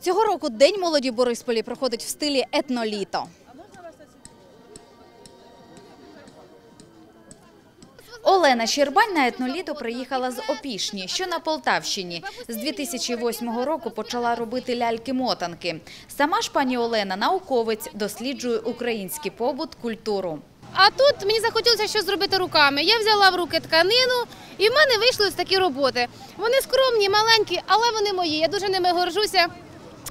Цього року День молоді Борисполі проходить в стилі етноліто. Олена Щербань на етноліто приїхала з Опішні, що на Полтавщині. З 2008 року почала робити ляльки-мотанки. Сама ж пані Олена науковець, досліджує український побут, культуру. А тут мені захотілося щось зробити руками. Я взяла в руки тканину, і в мене вийшли ось такі роботи. Вони скромні, маленькі, але вони мої. Я дуже ними горжуся.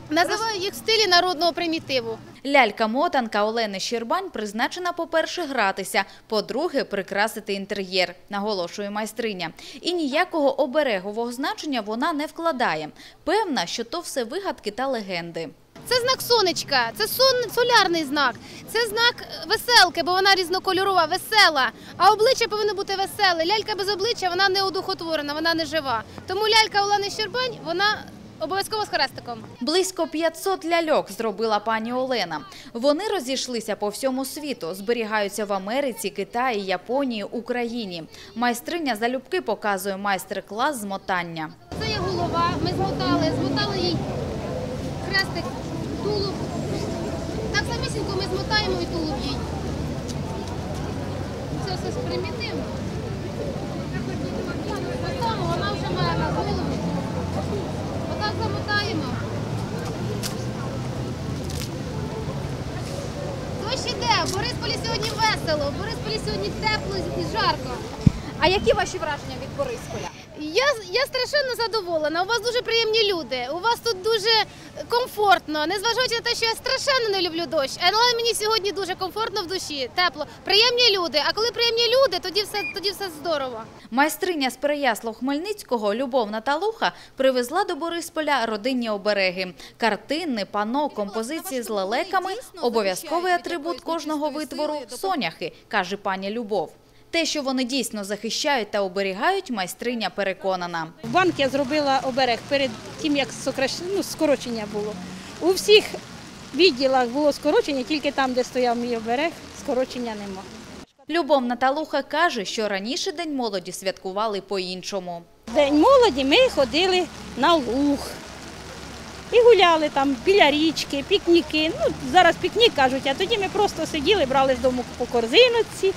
Називаю їх в стилі народного примітиву. Лялька-мотанка Олени Щербань призначена, по-перше, гратися, по-друге, прикрасити інтер'єр, наголошує майстриня. І ніякого оберегового значення вона не вкладає. Певна, що то все вигадки та легенди. Це знак сонечка, це сон, солярний знак, це знак веселки, бо вона різнокольорова, весела. А обличчя повинно бути веселе. Лялька без обличчя вона не одухотворена, вона не жива. Тому лялька Олени Щербань, вона обов'язково з хрестиком. Близько 500 ляльок зробила пані Олена. Вони розійшлися по всьому світу, зберігаються в Америці, Китаї, Японії, Україні. Майстриня залюбки показує майстер-клас з мотання. Це є голова. Ми змотали, змотали їй хрестик, тулуб. Так самісінько ми змотаємо і тулуб їй. Це все примітивно. Потім вона вже має на голову. Отак замотаємо. Дощ іде, в Борисполі сьогодні весело, в Борисполі сьогодні тепло і жарко. А які ваші враження від Борисполя? Я, я страшенно задоволена. У вас дуже приємні люди. У вас тут дуже комфортно, незважаючи на те, що я страшенно не люблю дощ. Але мені сьогодні дуже комфортно в душі, тепло. Приємні люди. А коли приємні люди, тоді все тоді все здорово. Майстриня з Переяслав-Хмельницького Любов Наталуха привезла до Борисполя родинні обереги. Картини, пано, композиції з лелеками – обов'язковий атрибут кожного витвору – соняхи, каже пані Любов. Те, що вони дійсно захищають та оберігають, майстриня переконана. В банк я зробила оберег перед тим, як ну, скорочення було. У всіх відділах було скорочення, тільки там, де стояв мій оберег, скорочення нема. Любов Наталуха каже, що раніше День молоді святкували по-іншому. День молоді ми ходили на луг і гуляли там біля річки, пікніки. Ну, зараз пікнік кажуть, а тоді ми просто сиділи, брали з дому по корзиночці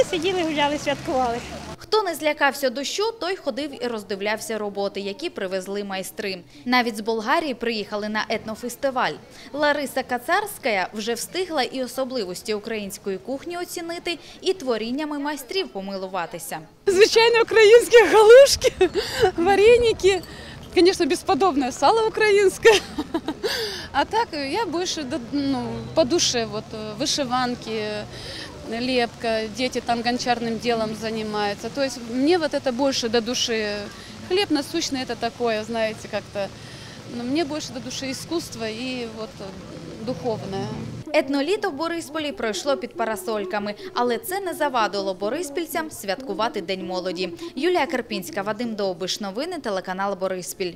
і сиділи, гуляли, святкували. Хто не злякався дощу, той ходив і роздивлявся роботи, які привезли майстри. Навіть з Болгарії приїхали на етнофестиваль. Лариса Кацарська вже встигла і особливості української кухні оцінити, і творіннями майстрів помилуватися. Звичайно, українські галушки, вареники, конечно, бесподобное сало украинское. А так я больше до- ну, по душе, вот э, вышиванки, лепка, дети там гончарным делом занимаются. То есть мне вот это больше до души. Хлеб насущный это такое, знаете, как-то. Но мне больше до души искусство и вот э, духовное. Етноліто в Борисполі пройшло під парасольками, але це не завадило бориспільцям святкувати День молоді. Юлія Карпінська, Вадим Довбиш. Новини телеканал Бориспіль.